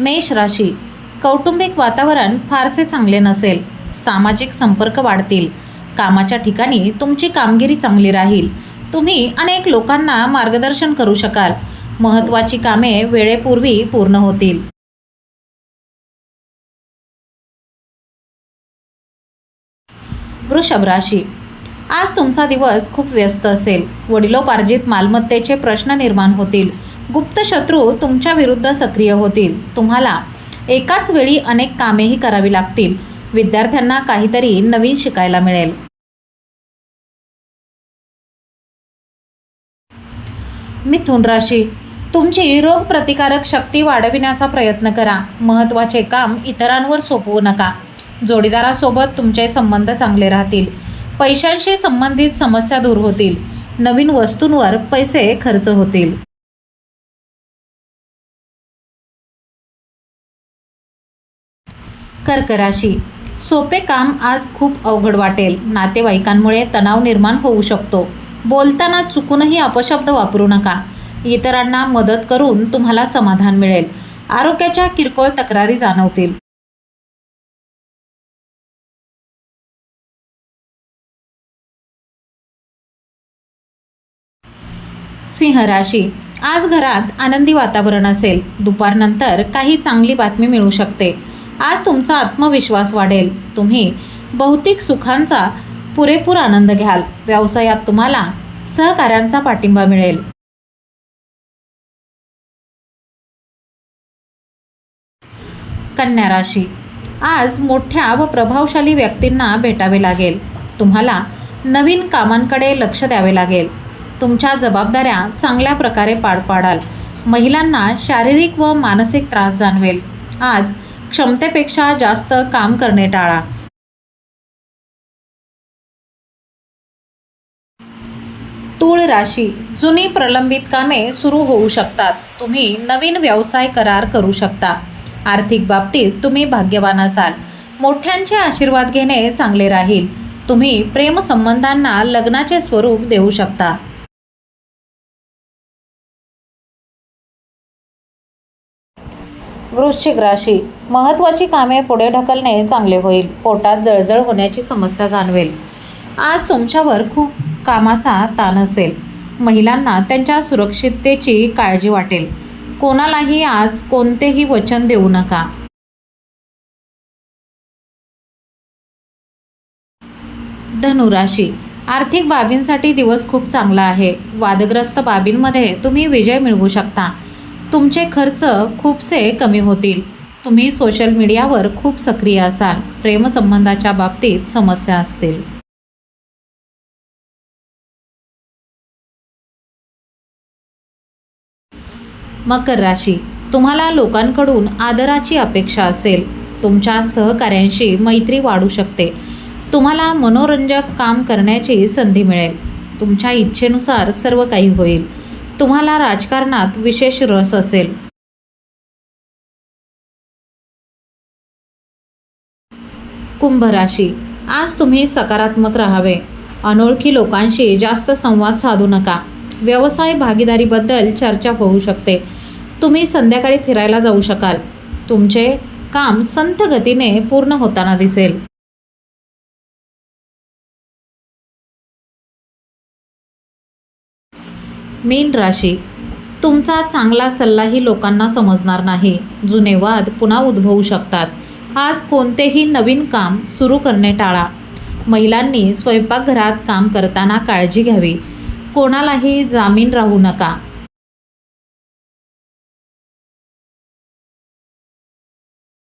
मेष राशी. कौटुंबिक वातावरण फारसे चांगले नसेल. सामाजिक संपर्क वाढतील. कामाच्या ठिकाणी तुमची कामगिरी चांगली राहील. तुम्ही अनेक लोकांना मार्गदर्शन करू शकाल. महत्त्वाची कामे वेळेपूर्वी पूर्ण होतील. वृषभ राशी. आज तुमचा दिवस खूप व्यस्त असेल. वडिलोपार्जित मालमत्तेचे प्रश्न निर्माण होतील. गुप्त शत्रू तुमच्या विरुद्ध सक्रिय होतील. तुम्हाला एकाच वेळी अनेक कामेही करावी लागतील. विद्यार्थ्यांना काहीतरी नवीन शिकायला मिळेल. मिथुन राशी. तुमची रोगप्रतिकारक शक्ती वाढविण्याचा प्रयत्न करा. महत्त्वाचे काम इतरांवर सोपवू नका. जोडीदारासोबत तुमचे संबंध चांगले राहतील. पैशांशी संबंधित समस्या दूर होतील. नवीन वस्तूंवर पैसे खर्च होतील. कर्कराशी. सोपे काम आज खूप अवघड वाटेल. नातेवाईकांमुळे तणाव निर्माण होऊ शकतो. बोलताना चुकूनही अपशब्द वापरू नका. इतरांना मदत करून तुम्हाला समाधान मिळेल. आरोग्याच्या किरकोळ तक्रारी जाणवतील. सिंह राशी. आज घरात आनंदी वातावरण असेल. दुपारनंतर काही चांगली बातमी मिळू शकते. आज तुमचा आत्मविश्वास वाढेल. तुम्ही भौतिक सुखांचा पुरेपूर आनंद घ्याल. व्यवसायात तुम्हाला सहकाऱ्यांचा पाठिंबा मिळेल. कन्या राशी. आज मोठ्या व प्रभावशाली व्यक्तींना भेटावे लागेल. तुम्हाला नवीन कामांकडे लक्ष द्यावे लागेल. तुमच्या जबाबदाऱ्या चांगल्या प्रकारे पार पाडाल. महिलांना शारीरिक व मानसिक त्रास जाणवेल. आज क्षमतेपेक्षा जास्त काम करणे टाळा. तूळ राशी जुनी प्रलंबित कामे सुरू होऊ शकतात. तुम्ही नवीन व्यवसाय करार करू शकता. आर्थिक बाबतीत तुम्ही भाग्यवान असाल. मोठ्यांचे आशीर्वाद घेणे चांगले राहील. तुम्ही प्रेमसंबंधांना लग्नाचे स्वरूप देऊ शकता. वृश्चिक राशी. महत्त्वाची कामे पुढे ढकलणे चांगले होईल. पोटात जळजळ होण्याची समस्या जाणवेल. आज तुमच्यावर खूप कामाचा ताण असेल. महिलांना त्यांच्या सुरक्षिततेची काळजी वाटेल. कोणालाही आज कोणतेही वचन देऊ नका. धनुराशी. आर्थिक बाबींसाठी दिवस खूप चांगला आहे. वादग्रस्त बाबींमध्ये तुम्ही विजय मिळवू शकता. तुमचे खर्च खूपसे कमी होतील. तुम्ही सोशल मीडियावर खूप सक्रिय असाल. प्रेमसंबंधाच्या बाबतीत समस्या असतील. मकर राशी. तुम्हाला लोकांकडून आदराची अपेक्षा असेल. तुमच्या सहकाऱ्यांशी मैत्री वाढू शकते. तुम्हाला मनोरंजक काम करण्याची संधी मिळेल. तुमच्या इच्छेनुसार सर्व काही होईल. तुम्हाला राजकारणात विशेष रस असेल. कुंभ राशी. आज तुम्ही सकारात्मक राहावे. अनोळखी लोकांशी जास्त संवाद साधू नका. व्यवसाय भागीदारीबद्दल चर्चा होऊ शकते. तुम्ही संध्याकाळी फिरायला जाऊ शकाल. तुमचे काम संथ गतीने पूर्ण होताना दिसेल. मीन राशी. तुमचा चांगला सल्लाही लोकांना समजणार नाही. जुने वाद पुन्हा उद्भवू शकतात. आज कोणतेही नवीन काम सुरू करणे टाळा. महिलांनी स्वयंपाकघरात काम करताना काळजी घ्यावी. कोणालाही जामीन राहू नका.